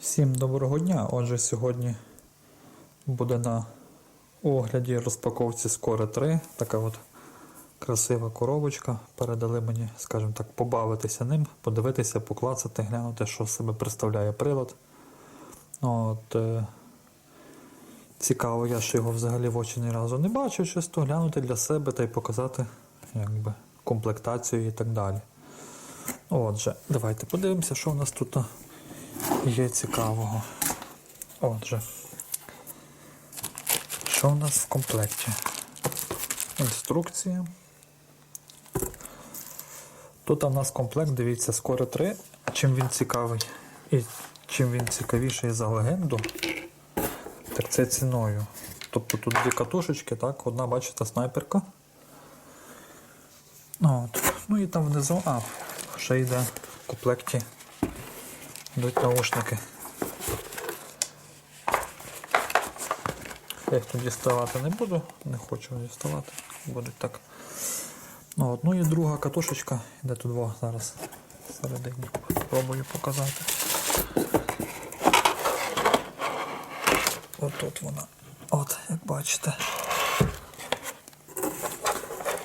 Всім доброго дня. Отже, сьогодні буде на огляді розпаковці Скоре 3. Така от красива коробочка. Передали мені, скажімо так, побавитися ним, подивитися, поклацати, глянути, що себе представляє прилад. От, е, цікаво, я ще його взагалі в очі ні разу не бачив, чисто глянути для себе та й показати якби, комплектацію і так далі. Отже, давайте подивимося, що в нас тут є цікавого. Отже, що в нас в комплекті? Інструкція. Тут у нас комплект, дивіться, скоро 3. Чим він цікавий і чим він цікавіший за легенду, так це ціною. Тобто тут дві катушечки, так, одна, бачите, снайперка. От. Ну і там внизу, а, ще йде в комплекті йдуть наушники. Я їх тут діставати не буду, не хочу діставати, будуть так. Ну, от, ну і друга катушечка, де тут два зараз всередині. Спробую показати. От тут вона. От, як бачите.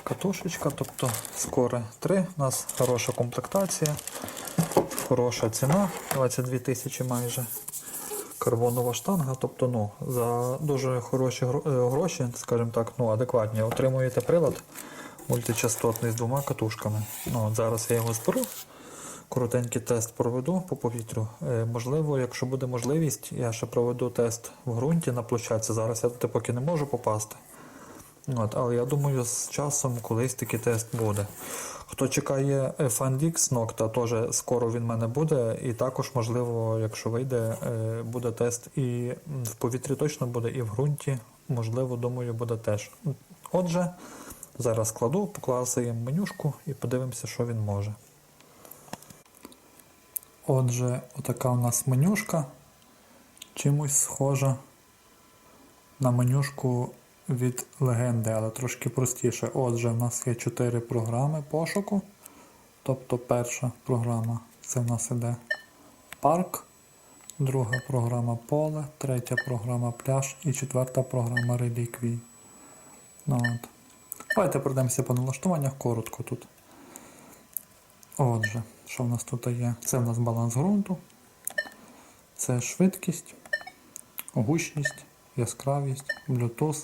Катушечка, тобто скоро 3, у нас хороша комплектація, хороша ціна, 22 тисячі майже. Карбонова штанга, тобто ну, за дуже хороші е, гроші, скажімо так, ну, адекватні, отримуєте прилад мультичастотний з двома катушками. Ну, зараз я його зберу, коротенький тест проведу по повітрю. Е, можливо, якщо буде можливість, я ще проведу тест в ґрунті на площадці. Зараз я туди поки не можу попасти. От, але я думаю, з часом колись такий тест буде. Хто чекає FanDix Nocta, теж скоро він в мене буде. І також, можливо, якщо вийде, е, буде тест і в повітрі точно буде, і в ґрунті, можливо, думаю, буде теж. Отже, зараз кладу, покласуємо менюшку і подивимося, що він може. Отже, отака у нас менюшка. Чимось схожа на менюшку від легенди, але трошки простіше. Отже, в нас є 4 програми пошуку. Тобто перша програма це в нас іде парк, друга програма поле, третя програма пляж і четверта програма реліквії. Ну, от. Давайте пройдемося по налаштуваннях коротко тут. Отже, що в нас тут є? Це в нас баланс ґрунту, це швидкість, гучність, яскравість, шумо...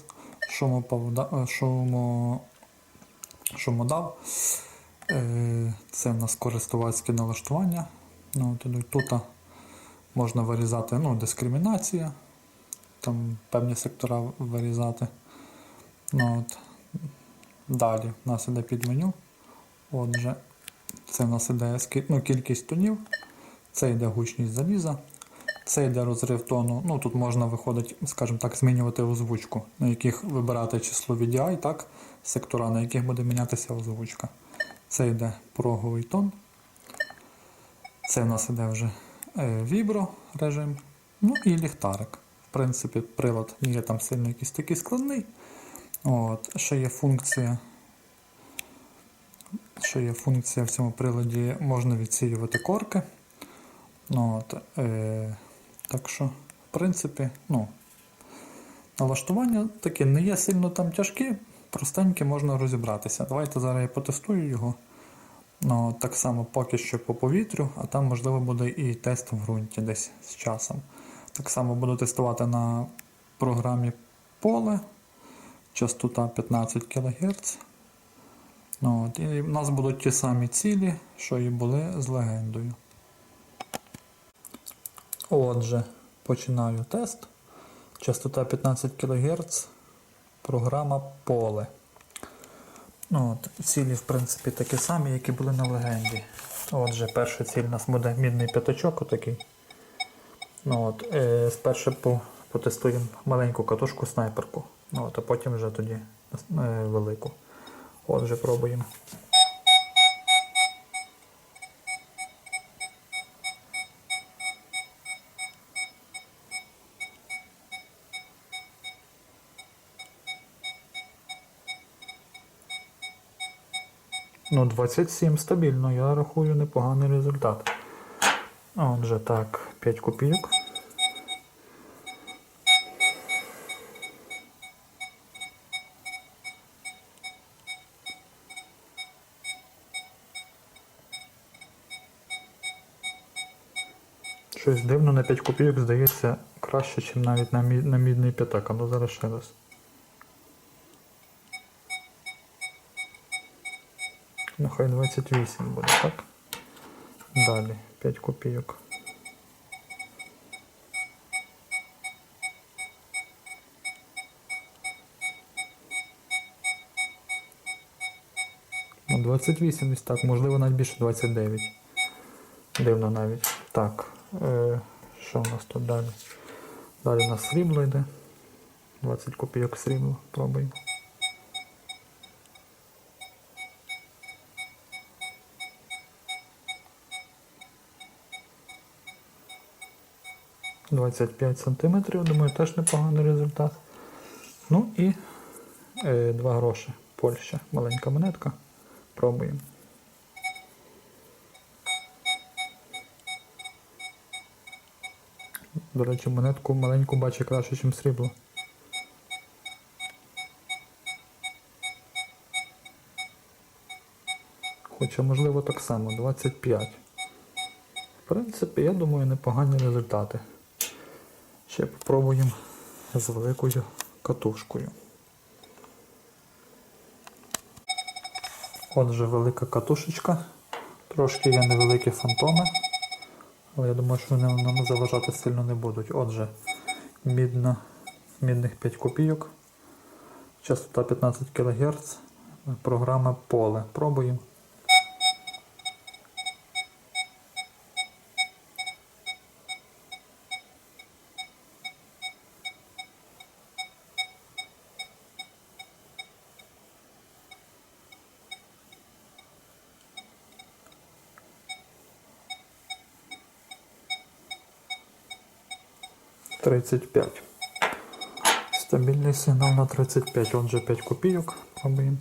шумодав. Е, Це в нас користувацьке налаштування. Ну. Тут можна вирізати ну, дискримінація, там певні сектора вирізати. Ну, от. Далі в нас іде під меню. Отже, це в нас іде ну, кількість тонів, це йде гучність заліза, це йде розрив тону. Ну тут можна виходить, скажімо так, змінювати озвучку, на яких вибирати число VDI, так, сектора, на яких буде мінятися озвучка. Це йде пороговий тон. Це в нас іде вже е, вібро режим. Ну і ліхтарик. В принципі, прилад не є там сильно якийсь такий складний. От, ще є функція. Ще є функція в цьому приладі, можна відсіювати корки. Ну, от, е, так що, в принципі, ну, налаштування таке не є сильно там тяжкі, простеньке можна розібратися. Давайте зараз я потестую його. Ну, так само поки що по повітрю, а там, можливо, буде і тест в ґрунті десь з часом. Так само буду тестувати на програмі поле, частота 15 кГц. Ну, от, і в нас будуть ті самі цілі, що і були з легендою. Отже, починаю тест. Частота 15 кГц. Програма поле. Ну, от, цілі, в принципі, такі самі, які були на легенді. Отже, перша ціль у нас буде мідний п'ятачок отакий. Ну, от, е, спершу по, потестуємо маленьку катушку снайперку. Ну, от, а потім вже тоді е, велику. Отже, пробуємо. Ну, 27 стабільно, я рахую непоганий результат. Отже, так, 5 копійок. Щось дивно на 5 копійок здається краще, ніж навіть на, мідний п'ятак. А ну зараз ще раз. Ну хай 28 буде, так? Далі 5 копійок. Ну, 28 десь так, можливо навіть більше 29. Дивно навіть. Так. Е, що у нас тут далі? Далі у нас срібло йде. 20 копійок срібла. Пробуємо. Двадцять п'ять сантиметрів, думаю, теж непоганий результат. Ну і е, 2 гроші. Польща. Маленька монетка. Пробуємо. До речі, монетку маленьку бачу краще, ніж срібло. Хоча, можливо, так само, 25. В принципі, я думаю, непогані результати. Ще попробуємо з великою катушкою. Отже, велика катушечка. Трошки є невеликі фантоми. Але я думаю, що вони нам заважати сильно не будуть. Отже, мідна, мідних 5 копійок. Частота 15 кГц. Програма поле. Пробуємо. Тридцять п'ять. Стабільний сигнал на 35, отже 5 копійок. Пробуємо.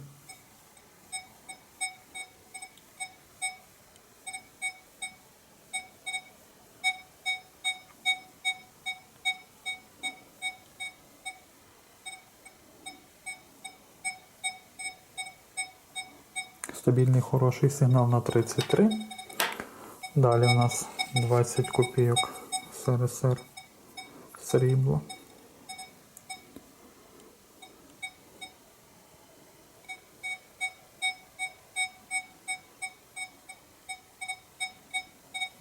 Стабільний хороший сигнал на 33. Далі у нас 20 копійок СРСР срібло.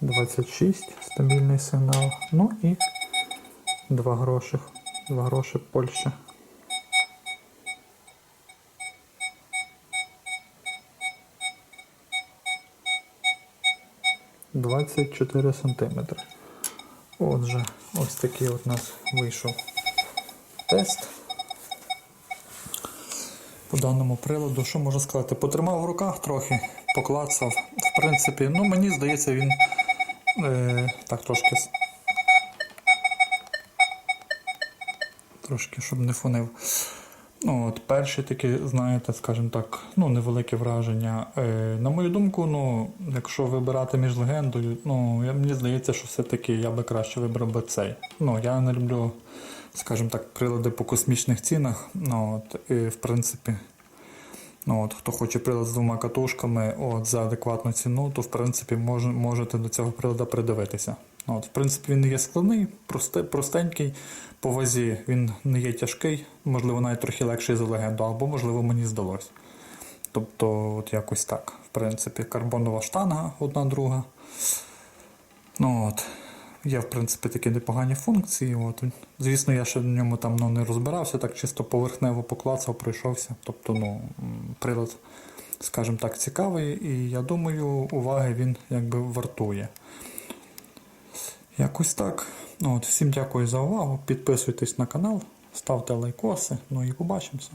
Двадцять шість стабільний сигнал. Ну і 2 гроші. 2 гроші Польща. Двадцять чотири сантиметри. Отже, ось такий от нас вийшов тест. По даному приладу, що можу сказати? Потримав в руках трохи, поклацав. В принципі, ну мені здається, він е, так трошки. Трошки, щоб не фонив. Ну, от перші такі, знаєте, скажімо так, ну, невелике враження. Е, на мою думку, ну, якщо вибирати між легендою, ну, я, мені здається, що все-таки я би краще вибрав би цей. Ну, я не люблю, скажімо так, прилади по космічних цінах. Ну, от, і, в принципі, ну, от, хто хоче прилад з двома катушками от, за адекватну ціну, то в принципі мож, можете до цього приладу придивитися. Ну, От, в принципі, він не є складний, просте, простенький по вазі, він не є тяжкий, можливо, навіть трохи легший за легенду, або, можливо, мені здалось. Тобто, от якось так. В принципі, карбонова штанга одна друга. Ну, от. Є, в принципі, такі непогані функції. От. Звісно, я ще в ньому там ну, не розбирався, так чисто поверхнево поклацав, пройшовся. Тобто, ну, прилад, скажімо так, цікавий, і я думаю, уваги він якби вартує. Якось так. Ну, от, всім дякую за увагу. Підписуйтесь на канал, ставте лайкоси. Ну і побачимося.